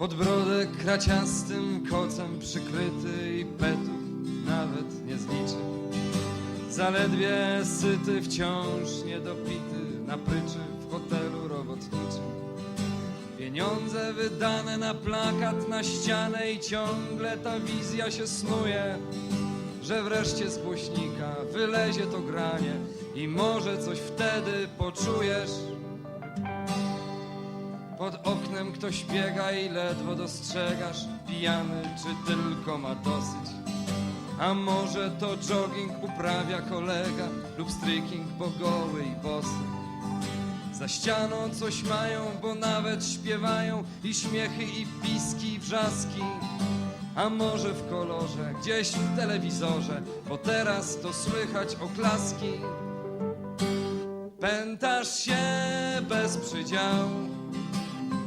Podbrodek kraciastym kocem przykryty i petów nawet nie zliczy. Zaledwie syty wciąż niedopity na pryczy w hotelu robotniczym. Pieniądze wydane na plakat, na ścianę i ciągle ta wizja się snuje, że wreszcie z głośnika wylezie to granie i może coś wtedy poczujesz. Pod oknem ktoś biega i ledwo dostrzegasz, pijany czy tylko ma dosyć. A może to jogging uprawia kolega lub streaking, bo goły i bosy. Za ścianą coś mają, bo nawet śpiewają i śmiechy, i piski, i wrzaski. A może w kolorze, gdzieś w telewizorze, bo teraz to słychać oklaski. Pętasz się bez przydziału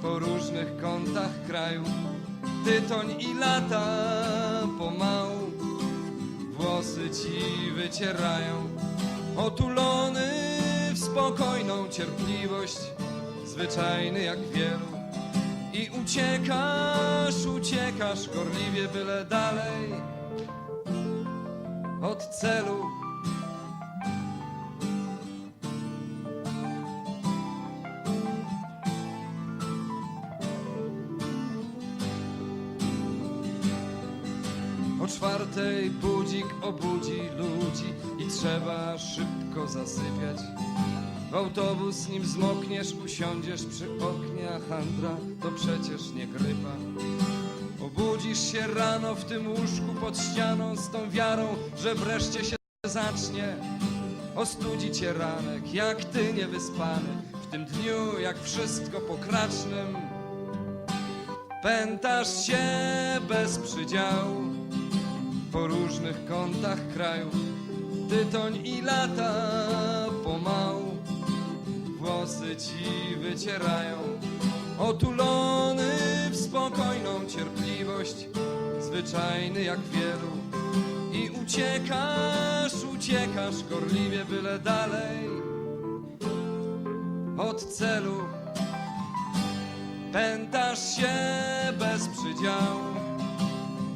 po różnych kątach kraju. Tytoń i lata pomału włosy ci wycierają. Otulony w spokojną cierpliwość, zwyczajny jak wielu. I uciekasz, uciekasz gorliwie byle dalej od celu. O czwartej budzik obudzi ludzi i trzeba szybko zasypiać. W autobus nim zmokniesz, usiądziesz przy oknie, handra to przecież nie grypa. Obudzisz się rano w tym łóżku pod ścianą z tą wiarą, że wreszcie się zacznie. Ostudzi cię ranek, jak ty niewyspany, w tym dniu jak wszystko pokracznym. Pętasz się bez przydziału po różnych kątach kraju. Tytoń i lata pomału włosy ci wycierają. Otulony w spokojną cierpliwość, zwyczajny jak wielu. I uciekasz, uciekasz gorliwie byle dalej od celu. Pętasz się bez przydziału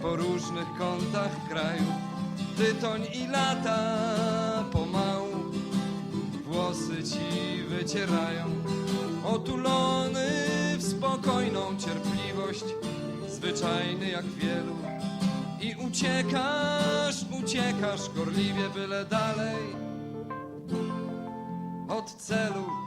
po różnych kątach kraju. Tytoń i lata pomału włosy ci wycierają. Otulony w spokojną cierpliwość, zwyczajny jak wielu. I uciekasz, uciekasz gorliwie byle dalej od celu.